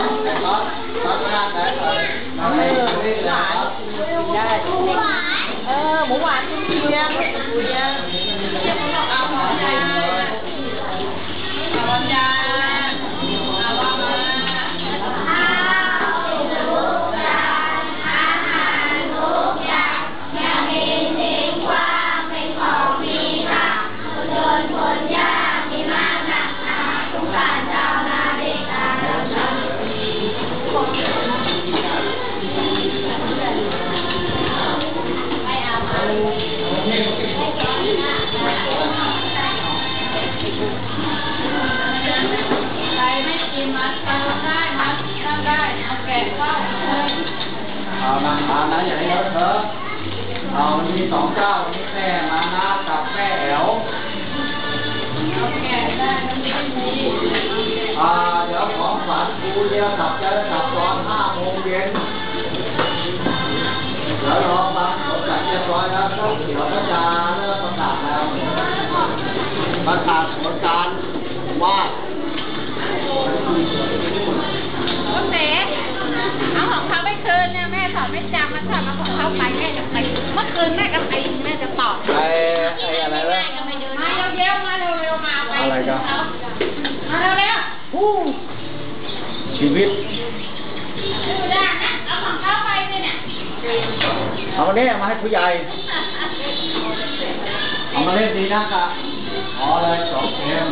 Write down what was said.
หวานได้เออหมูหวานคุณเชียงคุณเชียง เติมได้มัดนั่งได้เอาแกะเข้าเลยเอานางทานนะอย่าให้เลอะเทอะเอามีสองเจ้านี้แม่มานากับแม่แอ๋วเอาแกะได้มันไม่มีอ่าเดี๋ยวของฝันครูเดียวกลับจะ ร้อยแล้วก็เดี๋ยวก็จะเริ่มประกาศแล้วประกาศผลการว่าลูกเต๋เอาของเขาไปคืนเนี่ยแม่สอนไม่จำมันสอนเอาของเขาไปแม่จะตีเมื่อคืนแม่ก็ตีแม่จะตอบไอ้ไอ้อะไรวะมาเร็วๆมาเร็วๆมาไปอะไรกันมาเร็วฮู้ชีวิต เอามาเล่นมาให้ผู้ใหญ่ เอามาเล่นดีนะครับอ๋อเลยสองเกม